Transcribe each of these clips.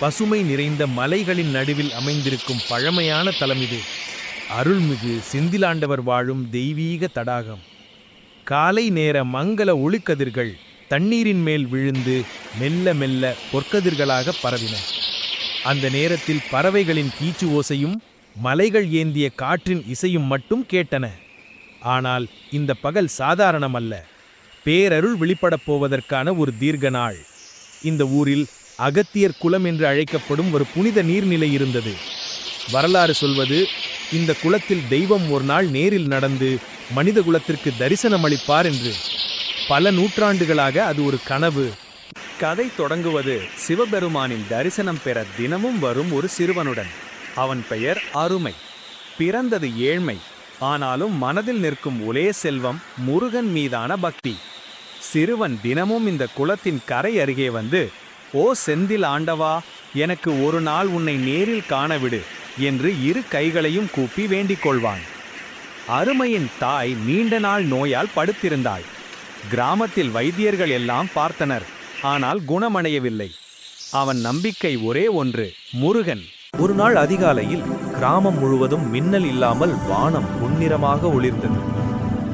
பசுமை நிறைந்த மலைகளின் நடுவில் அமைந்திருக்கும் பழமையான தலம் இது. அருள்மிகு செந்திலாண்டவர் வாழும் தெய்வீக தடாகம். காலை நேர மங்கள ஒளிக்கதிர்கள் தண்ணீரின் மேல் விழுந்து மெல்ல மெல்ல பொற்கதிர்களாக பரவின. அந்த நேரத்தில் பறவைகளின் கீச்சு ஓசையும் மலைகள் ஏந்திய காற்றின் இசையும் மட்டும் கேட்டன. ஆனால் இந்த பகல் சாதாரணமல்ல. பேரருள் வெளிப்படப் போவதற்கான ஒரு தீர்க்க நாள். இந்த ஊரில் அகத்தியர் குலம் என்று அழைக்கப்படும் ஒரு புனித நீர்நிலை இருந்தது. வரலாறு சொல்வது இந்த குளத்தில் தெய்வம் ஒரு நாள் நேரில் நடந்து மனித குலத்திற்கு தரிசனம் அளிப்பார் என்று. பல நூற்றாண்டுகளாக அது ஒரு கனவு. கதை தொடங்குவது சிவபெருமானின் தரிசனம் பெற தினமும் வரும் ஒரு சிறுவனுடன். அவன் பெயர் அருமை. பிறந்தது ஏழ்மை. ஆனாலும் மனதில் நிற்கும் ஒரே செல்வம் முருகன் மீதான பக்தி. சிறுவன் தினமும் இந்த குளத்தின் கரை அருகே வந்து ஓ செந்தில் ஆண்டவா எனக்கு ஒரு நாள் உன்னை நேரில் காணவிடு என்று இரு கைகளையும் கூப்பி வேண்டிக் கொள்வான் அருமையின் தாய் நீண்ட நாள் நோயால் படுத்திருந்தாள். கிராமத்தில் வைத்தியர்கள் எல்லாம் பார்த்தனர் ஆனால் குணமடையவில்லை. அவன் நம்பிக்கை ஒரே ஒன்று முருகன். ஒரு நாள் அதிகாலையில் கிராமம் முழுவதும் மின்னல் இல்லாமல் வானம் பொன்னிறமாக ஒளிர்ந்தது.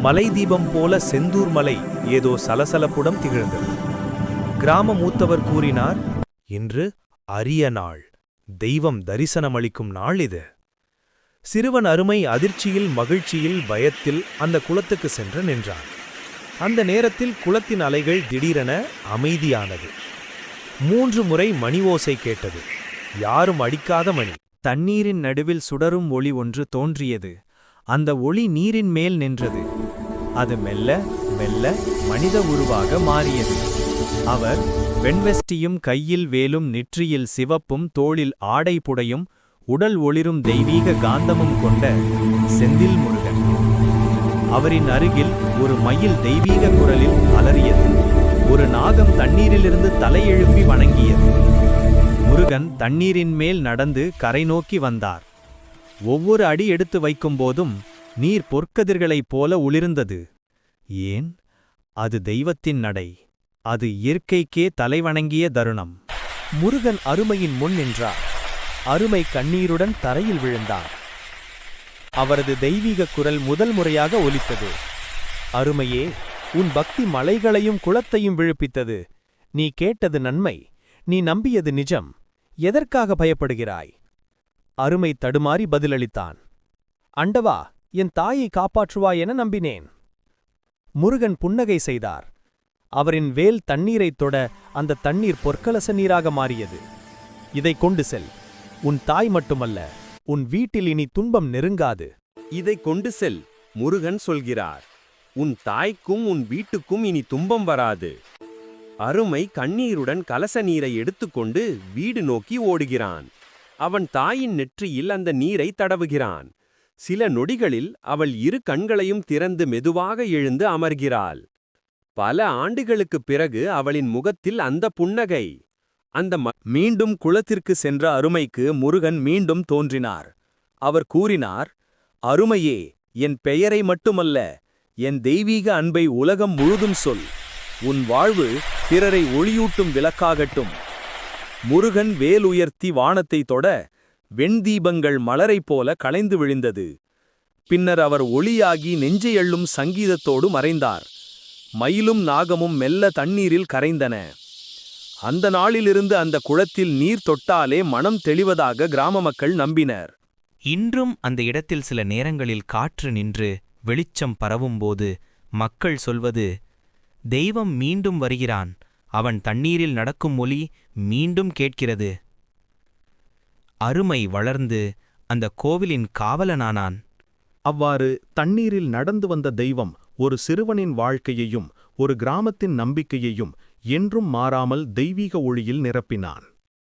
மலை தீபம் போல செந்தூர் மலை ஏதோ சலசலப்புடன் திகழ்ந்தது. கிராம மூத்தவர் கூறினார் இன்று அரிய நாள். தெய்வம் தரிசனமளிக்கும் நாள் இது. சிறுவன் அருமை அதிர்ச்சியில் மகிழ்ச்சியில் பயத்தில் அந்த குளத்துக்கு சென்று நின்றான். அந்த நேரத்தில் குளத்தின் அலைகள் திடீரென அமைதியானது. மூன்று முறை மணி ஓசை கேட்டது. யாரும் அடிக்காத மணி. தண்ணீரின் நடுவில் சுடரும் ஒளி ஒன்று தோன்றியது. அந்த ஒளி நீரின் மேல் நின்றது. அது மெல்ல மெல்ல மனித உருவாக மாறியது. அவர் வெண்வெஸ்டியும் கையில் வேலும் நெற்றியில் சிவப்பும் தோளில் ஆடை புடையும் உடல் ஒளிரும் தெய்வீக காந்தமும் கொண்ட செந்தில் முருகன். அவரின் அருகில் ஒரு மயில் தெய்வீக குரலில் அலறியது. ஒரு நாகம் தண்ணீரிலிருந்து தலையெழுப்பி வணங்கியது. முருகன் தண்ணீரின் மேல் நடந்து கரை நோக்கி வந்தார். ஒவ்வொரு அடி எடுத்து வைக்கும்போதும் நீர் பொற்கதிர்களைப் போல ஒளிர்ந்தது ஏன்? அது தெய்வத்தின் நடை. அது இயற்கைக்கே தலைவணங்கிய தருணம். முருகன் அருமையின் முன் நின்றார். அருமை கண்ணீருடன் தரையில் விழுந்தார். அவரது தெய்வீக குரல் முதல் முறையாக ஒலித்தது. அருமையே உன் பக்தி மலைகளையும் குளத்தையும் விழுப்பித்தது. நீ கேட்டது நன்மை நீ நம்பியது நிஜம். எதற்காக பயப்படுகிறாய்? அருமை தடுமாறி பதிலளித்தான். அண்டவா என் தாயை காப்பாற்றுவாய் என நம்பினேன். முருகன் புன்னகை செய்தார். அவரின் வேல் தண்ணீரைத் தொட அந்த தண்ணீர் பொற்கலச நீராக மாறியது. இதை கொண்டு செல். உன் தாய் மட்டுமல்ல உன் வீட்டில் இனி துன்பம் நெருங்காது. இதை கொண்டு செல் முருகன் சொல்கிறார். உன் தாய்க்கும் உன் வீட்டுக்கும் இனி துன்பம் வராது. அருமை கண்ணீருடன் கலச நீரை எடுத்துக்கொண்டு வீடு நோக்கி ஓடுகிறான். அவன் தாயின் நெற்றியில் அந்த நீரை தடவுகிறான். சில நொடிகளில் அவள் இரு கண்களையும் திறந்து மெதுவாக எழுந்து அமர்கிறாள். பல ஆண்டுகளுக்குப் பிறகு அவளின் முகத்தில் அந்த புன்னகை. அந்த மீண்டும் குளத்திற்கு சென்ற அருமைக்கு முருகன் மீண்டும் தோன்றினார். அவர் கூறினார் அருமையே என் பெயரை மட்டுமல்ல என் தெய்வீக அன்பை உலகம் முழுதும் சொல். உன் வாழ்வு பிறரை ஒளியூட்டும் விளக்காகட்டும். முருகன் வேலுயர்த்தி வானத்தை தொட வெண்தீபங்கள் மலரைப் போல களைந்து விழுந்தது. பின்னர் அவர் ஒளியாகி நெஞ்சையள்ளும் சங்கீதத்தோடு மறைந்தார். மயிலும் நாகமும் மெல்ல தண்ணீரில் கரைந்தன. அந்த நாளிலிருந்து அந்த குளத்தில் நீர் தொட்டாலே மனம் தெளிவதாக கிராம மக்கள் நம்பினர். இன்றும் அந்த இடத்தில் சில நேரங்களில் காற்று நின்று வெளிச்சம் பரவும்போது மக்கள் சொல்வது தெய்வம் மீண்டும் வருகிறான். அவன் தண்ணீரில் நடக்கும் ஒலி மீண்டும் கேட்கிறது. அருமை வளர்ந்து அந்த கோவிலின் காவலனானான். அவ்வாறு தண்ணீரில் நடந்து வந்த தெய்வம் ஒரு சிறுவனின் வாழ்க்கையையும் ஒரு கிராமத்தின் நம்பிக்கையையும் என்றும் மாறாமல் தெய்வீக ஒளியில் நிரப்பினான்.